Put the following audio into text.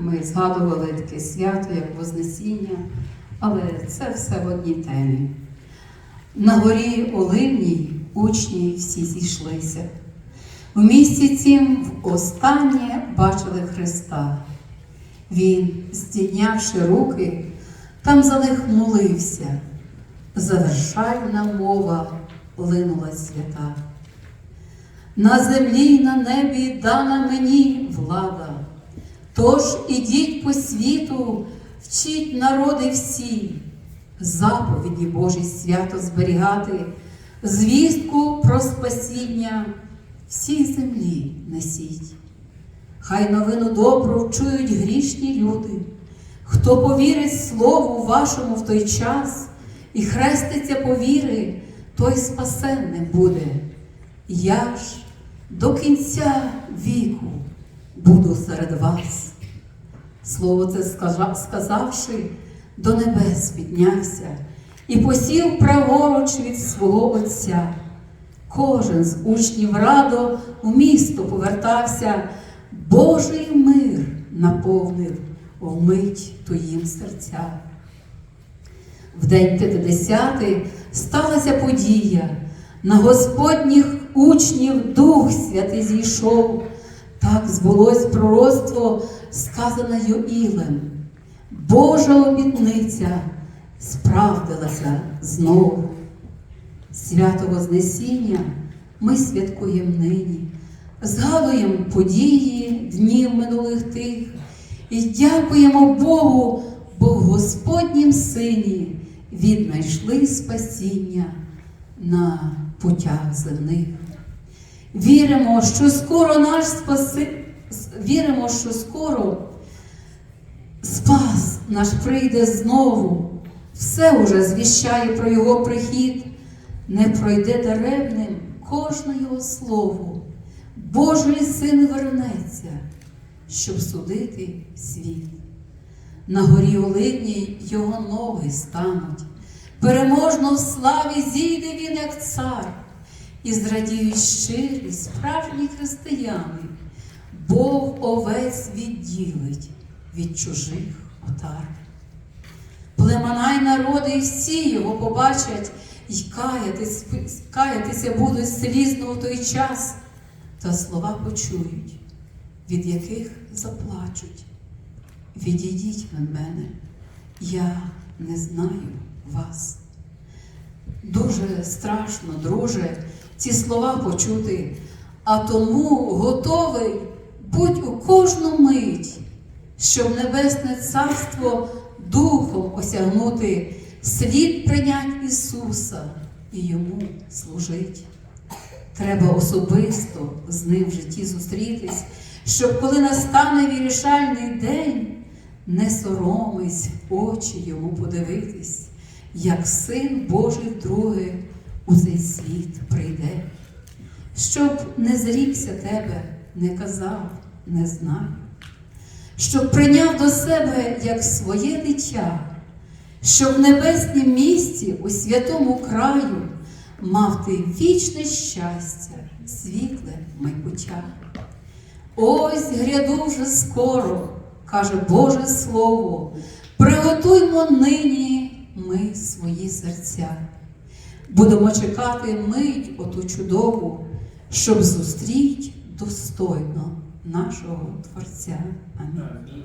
ми згадували таке свято, як Вознесіння, але це все в одній темі. На горі Оливній учні всі зійшлися. В місті цім востаннє бачили Христа. Він, здійнявши руки, там за них молився. Завершальна мова линула свята. На землі й на небі дана мені влада. Тож ідіть по світу, вчіть народи всі, заповіді Божі свято зберігати, звістку про спасіння всій землі несіть. Хай новину добру вчують грішні люди, хто повірить слову вашому в той час і хреститься по віри, той спасенним буде. Я ж до кінця віку буду серед вас. Слово це сказавши, до небес піднявся і посів праворуч від свого Отця. Кожен з учнів радо в місто повертався, Божий мир наповнив вмить ту серця. В день П'ятидесятий сталася подія. На Господніх учнів Дух Святий зійшов. Так збулось пророцтво, сказане Йоїлем. Божа обітниця справдилася знову. Свято Вознесіння ми святкуємо нині, згадуємо події днів минулих тих і дякуємо Богу, бо в Господнім Сині віднайшли спасіння на путях земних. Віримо, що скоро наш спаси... віримо, що скоро спас наш прийде знову. Все уже звіщає про його прихід, не пройде даремним кожне його слово. Божий син вернеться, щоб судити світ. На горі Оливній його ноги стануть. Переможно в славі зійде він, як цар, і зрадіють щирі, справжні християни. Бог овець відділить від чужих отар. Племена й народи, і всі його побачать, і каятись, каятися будуть слізно в той час, та слова почують, від яких заплачуть. Відійдіть від мене, я не знаю вас. Дуже страшно, друже, ці слова почути, а тому готовий будь у кожну мить, щоб небесне царство духом осягнути, слід прийнять Ісуса і йому служить. Треба особисто з ним в житті зустрітись, щоб коли настане вирішальний день, не соромись в очі йому подивитись, як син Божий вдруге у цей світ прийде. Щоб не зрікся тебе, не казав, не знаю, щоб прийняв до себе як своє дитя, щоб в небеснім місті у святому краю мав ти вічне щастя, світле майбуття. Ось гряду вже скоро, каже Боже Слово, приготуймо нині ми свої серця. Будемо чекати мить оту чудову, щоб зустріть достойно нашого Творця. Амінь.